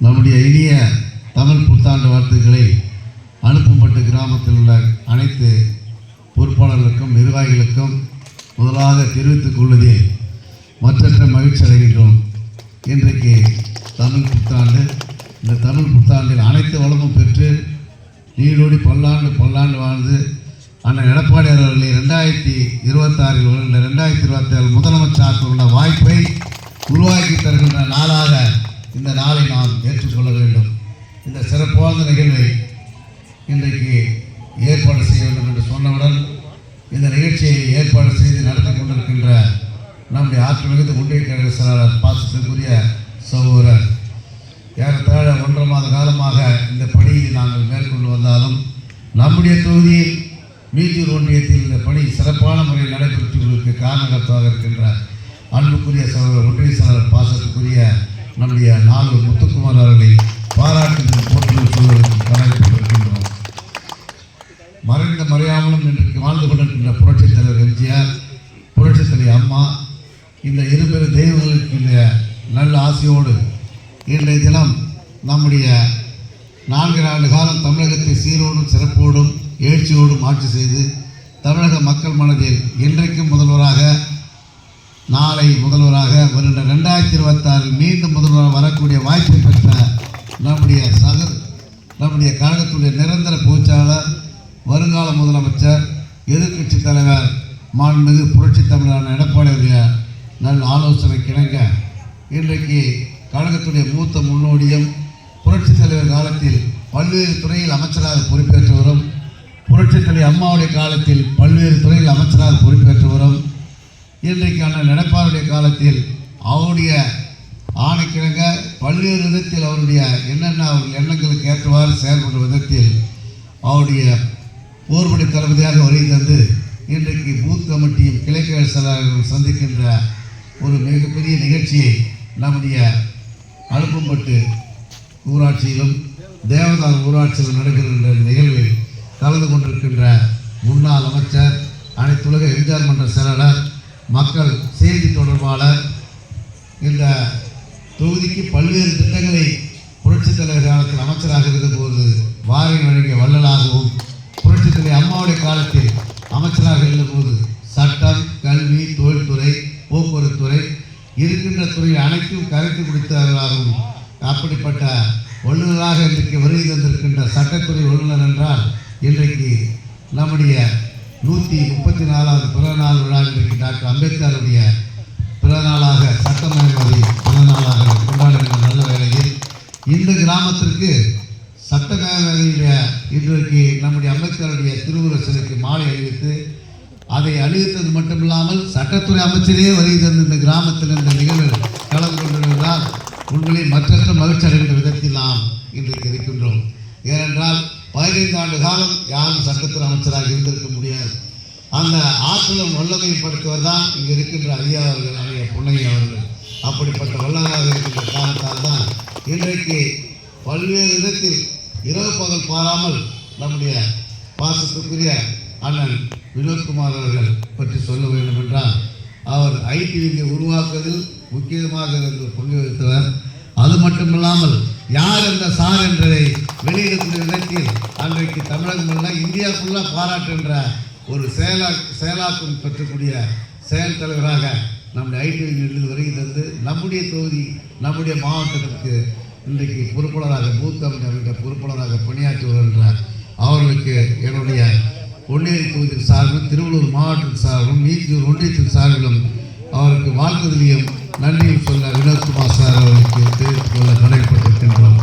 நம்முடைய இனிய தமிழ் புத்தாண்டு வாழ்த்துக்களை அனுப்பும்பட்டு கிராமத்தில் உள்ள அனைத்து பொறுப்பாளர்களுக்கும் நிர்வாகிகளுக்கும் முதலாக தெரிவித்துக் கொள்வதில் மற்றற்ற மகிழ்ச்சி அடைகின்றோம். இன்றைக்கு தமிழ் புத்தாண்டு. இந்த தமிழ் புத்தாண்டில் அனைத்து வளமும் பெற்று நீடோடி பல்லாண்டு பல்லாண்டு வாழ்ந்து அண்ணன் எடப்பாடி அவர்களை ரெண்டாயிரத்தி இருபத்தாறில் வருகின்ற ரெண்டாயிரத்தி இருபத்தி ஏழு முதலமைச்சராக்குள்ள வாய்ப்பை உருவாக்கி தருகின்ற நாளாக இந்த நாளை நாம் ஏற்றுக்கொள்ள வேண்டும். இந்த சிறப்பான நிகழ்வை இன்றைக்கு ஏற்பாடு செய்ய வேண்டும் என்று சொன்னவுடன் இந்த நிகழ்ச்சியை ஏற்பாடு செய்து நடத்தி கொண்டிருக்கின்ற நம்முடைய ஆற்றல் மிகுந்த ஒன்றிய கழக செயலாளர் பாசத்திற்குரிய சகோதரர் ஏறத்தாழ ஒன்றரை மாத காலமாக இந்த பணியை நாங்கள் மேற்கொண்டு வந்தாலும் நம்முடைய தொகுதியில் மீஞ்சூர் ஒன்றியத்தில் இந்த பணி சிறப்பான முறையில் நடைபெற்றுவதற்கு காரணகர்த்தமாக இருக்கின்ற அன்புக்குரிய சகோதரர் ஒன்றிய செயலாளர் பாசத்துக்குரிய நம்முடைய நாலு முத்துக்குமார் அவர்களை பாராட்டு போட்டு சொல்வதற்கு கடமைப்பட்டிருக்கின்றோம் மறைந்த மறையாமலும் இன்றைக்கு வாழ்ந்து கொண்டிருக்கின்ற புரட்சித் தலைவர் எம்ஜிஆர் புரட்சித் தலைவர் அம்மா இந்த இருபெரு தெய்வங்களுக்கு இந்த நல்ல ஆசையோடு இன்றைய தினம் நம்முடைய நான்கு ஆண்டு காலம் தமிழகத்தை சீரோடும் சிறப்போடும் எழுச்சியோடும் ஆட்சி செய்து தமிழக மக்கள் மனதில் இன்றைக்கும் முதல்வராக நாளை முதல்வராக வருகின்ற நம்முடைய கழகத்துடைய நிரந்தர பொதுச்செயலாளர் வருங்கால முதலமைச்சர் எதிர்க்கட்சி தலைவர் மாண்புமிகு புரட்சி தமிழரான எடப்பாடியுடைய நல் ஆலோசனை கிணங்க இன்றைக்கு கழகத்துடைய மூத்த முன்னோடியும் புரட்சி தலைவர் காலத்தில் பல்வேறு துறையில் அமைச்சராக பொறுப்பேற்றவரும் புரட்சி தலைவர் அம்மாவுடைய காலத்தில் பல்வேறு துறையில் அமைச்சராக பொறுப்பேற்றவரும் இன்றைக்கு அண்ணன் காலத்தில் அவருடைய ஆணைக்கிழங்க பல்வேறு விதத்தில் அவருடைய என்னென்ன அவர் எண்ணங்களுக்கு ஏற்றவாறு செயல்படும் விதத்தில் அவருடைய போர்படை தளபதியாக வருகை தந்து இன்றைக்கு பூத் கமிட்டியும் கிளைக்கழக செயலாளர்களும் சந்திக்கின்ற ஒரு மிகப்பெரிய நிகழ்ச்சியை நம்முடைய அனுப்பம்பட்டு ஊராட்சியிலும் தேவதார் ஊராட்சியிலும் நடைபெறுகின்ற நிகழ்வில் கலந்து கொண்டிருக்கின்ற முன்னாள் அமைச்சர் அனைத்துலக எம்ஜிஆர் மன்ற செயலாளர் மக்கள் செய்தி தொடர்பாளர் இந்த தொகுதிக்கு பல்வேறு திட்டங்களை புரட்சித் தலைவர் காலத்தில் அமைச்சராக இருந்தபோது வாரி வழங்கிய வள்ளலாகவும் புரட்சித் தலைவர் அம்மாவுடைய காலத்தில் அமைச்சராக இருந்தபோது சட்டம் கல்வி தொழில்துறை போக்குவரத்து துறை இருக்கின்ற துறை அனைத்தும் கரைத்து குடித்தவர்களாகவும் அப்படிப்பட்ட வல்லுநராக இன்றைக்கு வருகை தந்திருக்கின்ற சட்டத்துறை வல்லுநர் என்றால் இன்றைக்கு நம்முடைய நூற்றி முப்பத்தி நாலாவது பிறந்தநாள் விழா இன்றைக்கு டாக்டர் அம்பேத்கருடைய இந்த கிராமத்திற்கு இன்றைக்கு நம்முடைய அம்பேத்கருடைய திருவுருவ சிலைக்கு மாலை அணிவித்து அதை அணிவித்தது மட்டுமில்லாமல் சட்டத்துறை அமைச்சரே வருகை தந்து இந்த கிராமத்தில் இந்த நிகழ்வில் கலந்து கொண்டிருந்தால் உங்களை மற்றற்ற மகிழ்ச்சி அடைகின்ற விதத்தில் நாம் இன்றைக்கு இருக்கின்றோம். ஏனென்றால் பதினைந்து ஆண்டு காலம் யாரும் சட்டத்துறை அமைச்சராக இருந்திருக்க முடியாது. அந்த ஆற்றலும் வல்லமைப்படுத்துவர் தான் இங்கே இருக்கின்ற ஐயா அவர்கள் ஐயா புன்னையா அவர்கள். அப்படிப்பட்ட வல்லராக இருக்கின்ற காரணத்தால் தான் இன்றைக்கு பல்வேறு விதத்தில் இரவு பகல் பாராமல் நம்முடைய பாசத்துக்குரிய அண்ணன் வினோத்குமார் அவர்கள் பற்றி சொல்ல வேண்டும் என்றால் அவர் ஐடி உருவாக்குவதில் முக்கியமாக இருந்து பங்கு வகித்தவர். அது மட்டுமில்லாமல் யார் என்ற சார் என்றதை வெளியிடக்கூடிய விதத்தில் அன்றைக்கு தமிழகம் எல்லாம் இந்தியா ஃபுல்லாக பாராட்டுகின்ற ஒரு செயலா செயலாக்கம் பெற்றக்கூடிய செயல் தலைவராக நம்முடைய ஐடி விங்கிலிருந்து வருகை தந்து நம்முடைய தொகுதி நம்முடைய மாவட்டத்திற்கு இன்றைக்கு பொறுப்பாளராக பூத் என்ற பொறுப்பாளராக பணியாற்றி வருகின்றார் அவர்களுக்கு என்னுடைய ஒன்றிய தொகுதியின் சார்பிலும் திருவள்ளூர் மாவட்டத்தின் சார்பிலும் நீதியூர் ஒன்றியத்தின் சார்பிலும் அவருக்கு வாழ்த்துதலையும் நன்றியும் சொல்ல வினோத்குமார் சார் அவர்களுக்கு தெரிவித்துக் கொள்ள கடமைப்பட்டிருக்கின்றோம்